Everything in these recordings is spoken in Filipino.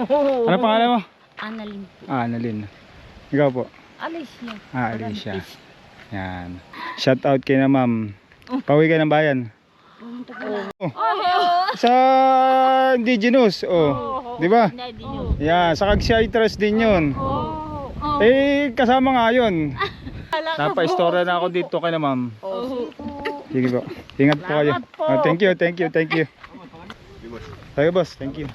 Ano pangalan mo? Annalyn. Ah, Annalyn. Ikaw po? Alicia. Ah, Alicia. Yan. Shout out kay na ma'am. Pauwi ka ng bayan. Pumunta ka na. Sa indigenous, oh. Di ba? Yan, sa Kagsiyay Trust din yun. Oh. Eh, kasama nga yun. Napa-istorya na ako dito kay na ma'am. Sige po. Ingat po kayo. Oh, thank you, thank you, thank you. Tayo boss, thank you.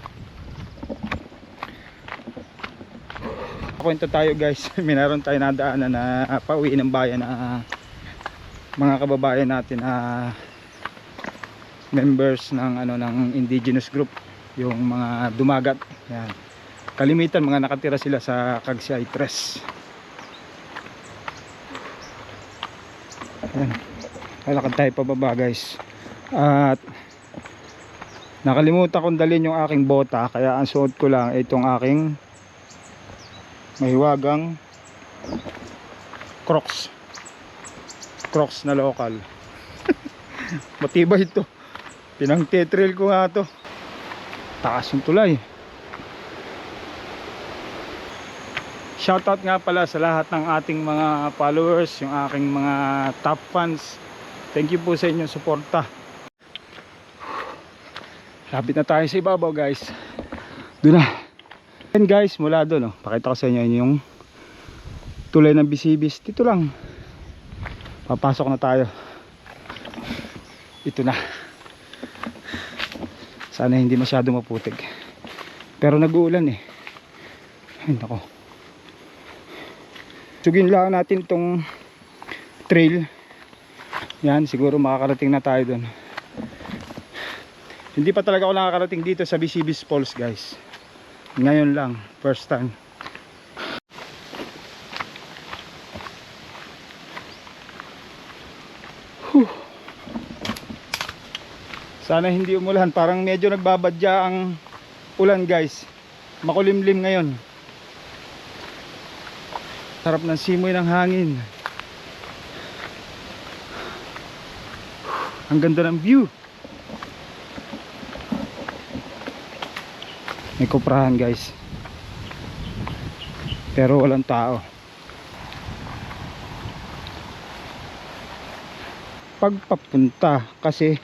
Kwento tayo guys. Minaroon tayo nadaanan na pauwi ng bayan na mga kababayan natin na members ng ano ng indigenous group yung mga dumagat. Yan. Kalimitan mga nakatira sila sa Kagsiyay Tres. Yan. Lalakad tayo pababa guys. At nakalimutan kong dalhin yung aking bota kaya ang suot ko lang itong aking mahiwagang crocs. Crocs na local matibay ito pinang tetrail ko nga to. Taas yung tulay. Shoutout nga pala sa lahat ng ating mga followers yung aking mga top fans. Thank you po sa inyong suporta. Lapit na tayo sa ibabaw guys. Doon na and guys mula doon oh, pakita ko sa inyo yun yung tulay ng bisibis. Dito lang. Papasok na tayo. Ito na. Sana hindi masyado maputik. Pero nag-uulan eh. Ay nako. Sugin lang natin tong trail. Yan siguro makakarating na tayo doon. Hindi pa talaga ako nakakarating dito sa Bisibis Falls guys ngayon lang first time Sana hindi umulan. Parang medyo nagbabadya ang ulan guys. Makulimlim ngayon. Sarap ng simoy ng hangin. Ang ganda ng view. May kuprahan guys. Pero walang tao. Pagpapunta kasi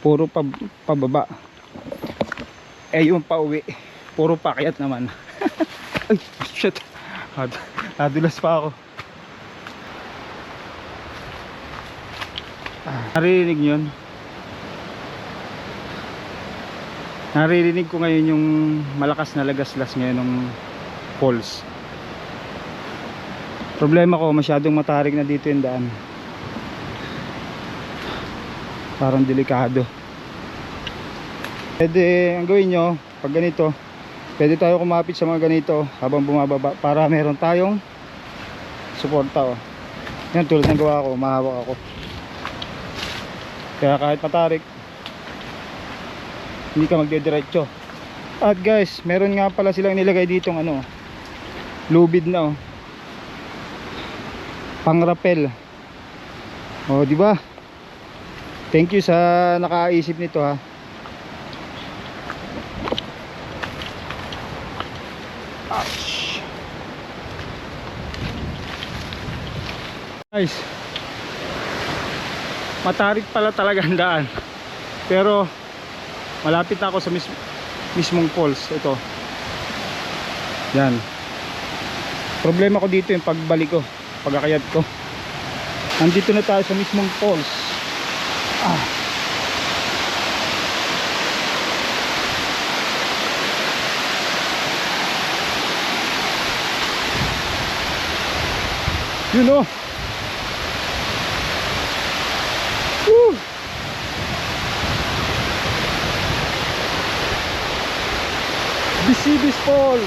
puro pa, pababa. Eh yung pauwi puro pakyat naman. Ay shit. Nad- nadulas pa ako. Naririnig yun naririnig ko ngayon yung malakas na lagaslas ngayon ng falls problema ko masyadong matarik na dito yung daan. Parang delikado. Pwede ang gawin nyo pag ganito pwede tayo kumapit sa mga ganito habang bumababa para meron tayong suporta oh. yan tulad ng gawa ko mahawak ako. Kaya kahit matarik hindi ka magdediretso at guys meron nga pala silang nilagay ditong ano lubid na oh pang rappel oh di ba Thank you sa nakaisip nito ha. Guys. Matarik pala talaga ang daan. Pero malapit na ako sa mis mismong falls ito. Yan. Problema ko dito yung pagbalik ko, pagkakayat ko. Nandito na tayo sa mismong falls. Ah. Yun o. Woo. Bisibis Falls.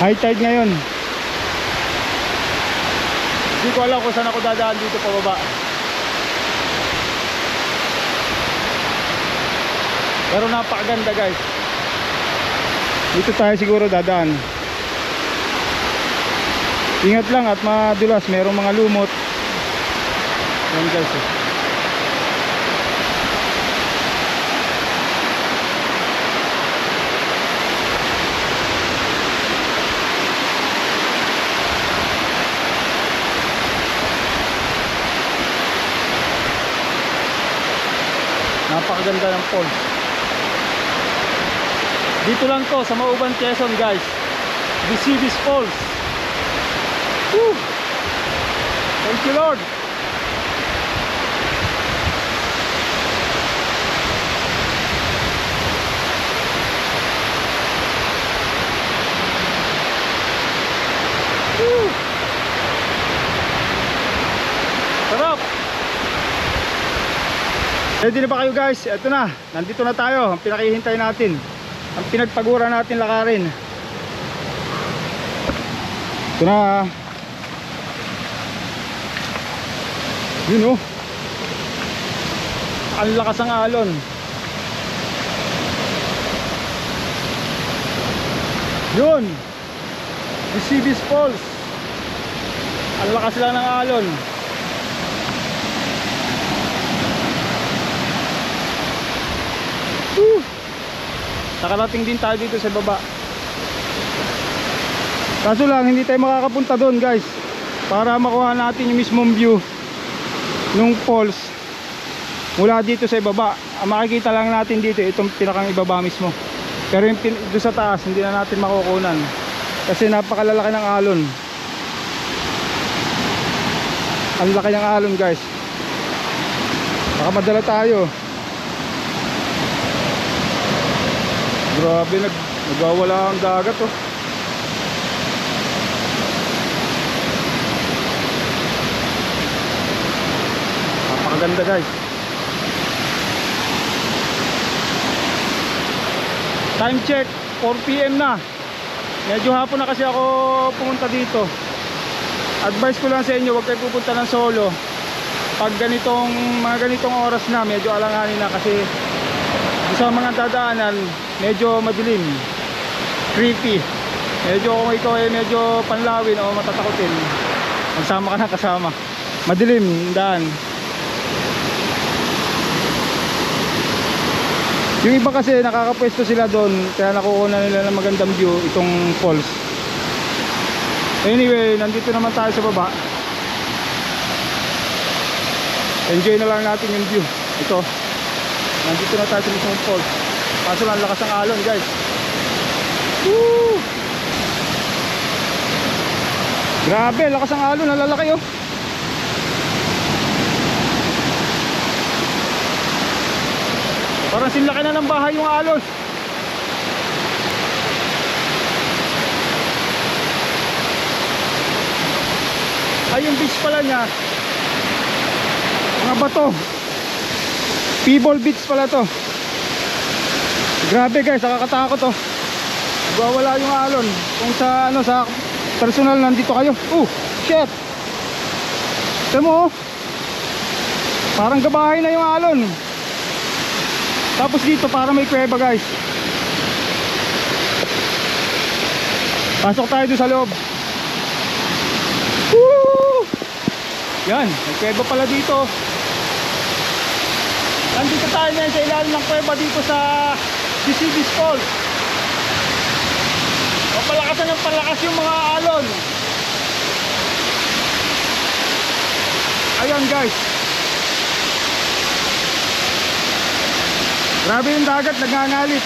High tide ngayon. Hindi ko alam kung saan ako dadaan dito pababa. Pero napakaganda guys. Dito tayo siguro dadaan. Ingat lang at madulas, merong mga lumot. Yan guys. eh. Napakaganda ng falls. Dito lang to sa Mauban, Quezon guys. Visibis Falls. Woo! Thank you Lord. Woo! Sarap! Ready na ba kayo guys? Ito na, nandito na tayo. Ang pinakihintay natin. Ang pinagpagura natin lakarin. Ito na. Yun oh. Ang lakas ng alon. Yun. Visibis Falls. Ang lakas lang ng alon. Woo! Nakarating din tayo dito sa baba. Kaso lang, hindi tayo makakapunta doon guys. Para makuha natin yung mismong view nung falls mula dito sa ibaba. Ang makikita lang natin dito, itong pinakang ibaba mismo. Pero yung doon sa taas, hindi na natin makukunan. Kasi napakalalaki ng alon. Ang laki ng alon guys. Baka madala tayo. Grabe, nag nagwawala ang dagat oh. Napakaganda guys. Time check, 4 PM na. Medyo hapon na kasi ako pumunta dito. Advice ko lang sa inyo, huwag kayo pupunta ng solo. Pag ganitong mga ganitong oras na, medyo alanganin na kasi sa mga dadaanan medyo madilim. Creepy. Medyo kung ikaw ay medyo panlawin o matatakotin magsama ka na kasama. Madilim daan. Yung iba kasi nakakapwesto sila doon kaya nakukuha nila ng magandang view itong falls. Anyway nandito naman tayo sa baba. Enjoy na lang natin yung view. Ito. Nandito na tayo sa mismong falls. Kaso lang lakas ng alon, guys. Woo! Grabe, lakas ng alon, ang lalaki oh. Parang sinlaki na ng bahay yung alon. Ay, yung beach pala niya. Mga bato. People Beach pala to. Grabe guys, nakakatakot to. Nagwawala yung alon. Kung sa ano sa personal nandito kayo. Oh, shit. Tignan mo oh. Parang gabahay na yung alon. Tapos dito para may kuweba guys. Pasok tayo doon sa loob. Woo! Yan, may kuweba pala dito. Nandito tayo ngayon sa ilalim ng kuweba dito sa Bisibis Falls. O palakasan ng palakas yung mga alon. Ayan guys. Grabe yung dagat, nagngangalit.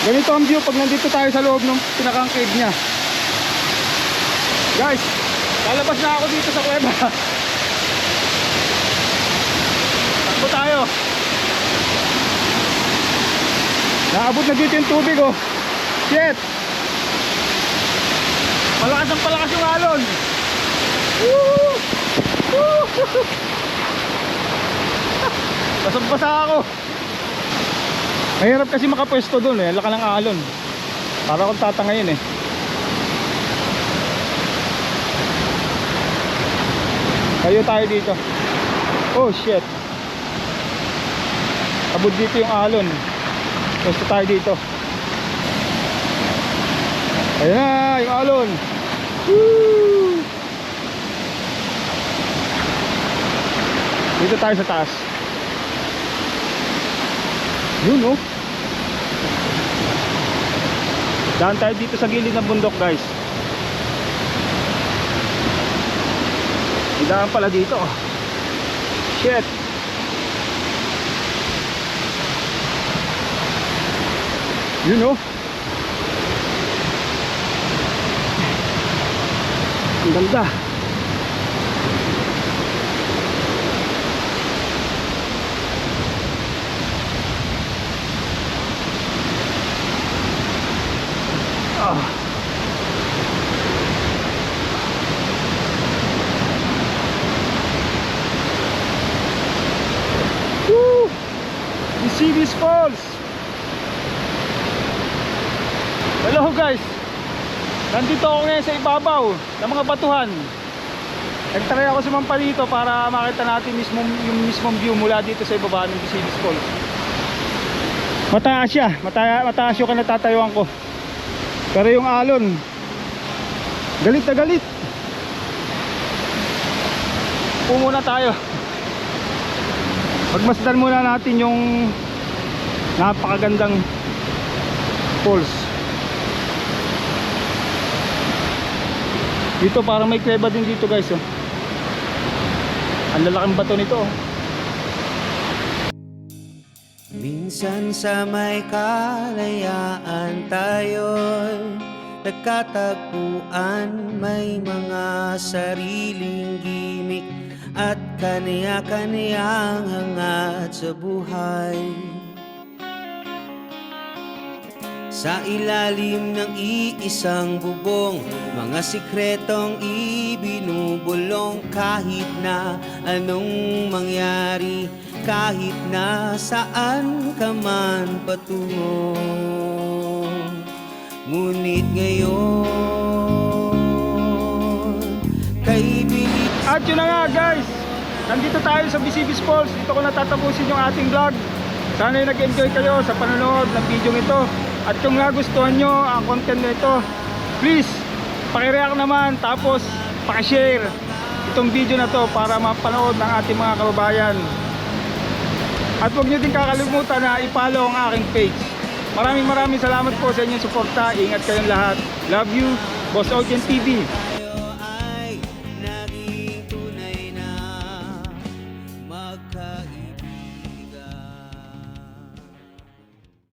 Ganito ang view pag nandito tayo sa loob ng pinakang cave niya. Guys, lalabas na ako dito sa kuweba. Takbo tayo. Naabot na dito yung tubig oh. Shit. Palakas ang palakas yung alon. Woo! Basag-basa ako. Mahirap kasi makapwesto doon eh. Laka ng alon. Para akong tatangayin eh. Kayo tayo dito. Oh shit. abot dito yung alon gusto tayo dito. Ayun na yung alon. Woo! dito tayo sa taas. Yun oh. Daan tayo dito sa gilid ng bundok guys. Daan pala dito oh. shit yun oh ang ganda ah Woo! You see these falls? Hello guys! Nandito ako ngayon sa ibabaw ng mga batuhan. Nagtry ako sumampa dito para makita natin mismo, yung mismong view mula dito sa ibaba ng Bisilis Falls. Mataas siya, mataas, mataas yung kanatatayuan ko. Pero yung alon, galit na galit. Upo muna tayo. Pagmasdan muna natin yung napakagandang falls. Dito parang may kuweba din dito guys oh. Ang lalaking bato nito oh. Minsan sa may kalayaan tayo'y nagkatagpuan May mga sariling gimik at kaniya-kaniyang hangat sa buhay Sa ilalim ng iisang bubong Mga sikretong ibinubulong. Kahit na anong mangyari Kahit na saan ka man patungo. Ngunit ngayon Kay bilis At yun na nga guys. Nandito tayo sa Bisibis Falls. Dito ko natatapusin yung ating vlog. Sana nag-enjoy kayo sa panonood ng video ito At kung nagustuhan nyo ang content na ito Please Pakireact naman Tapos pakishare Itong video na to para mapanood ng ating mga kababayan. At huwag nyo din kakalimutan na i-follow ang aking page. Maraming maraming salamat po sa inyong suporta. Ingat kayong lahat. Love you Boss Ocean TV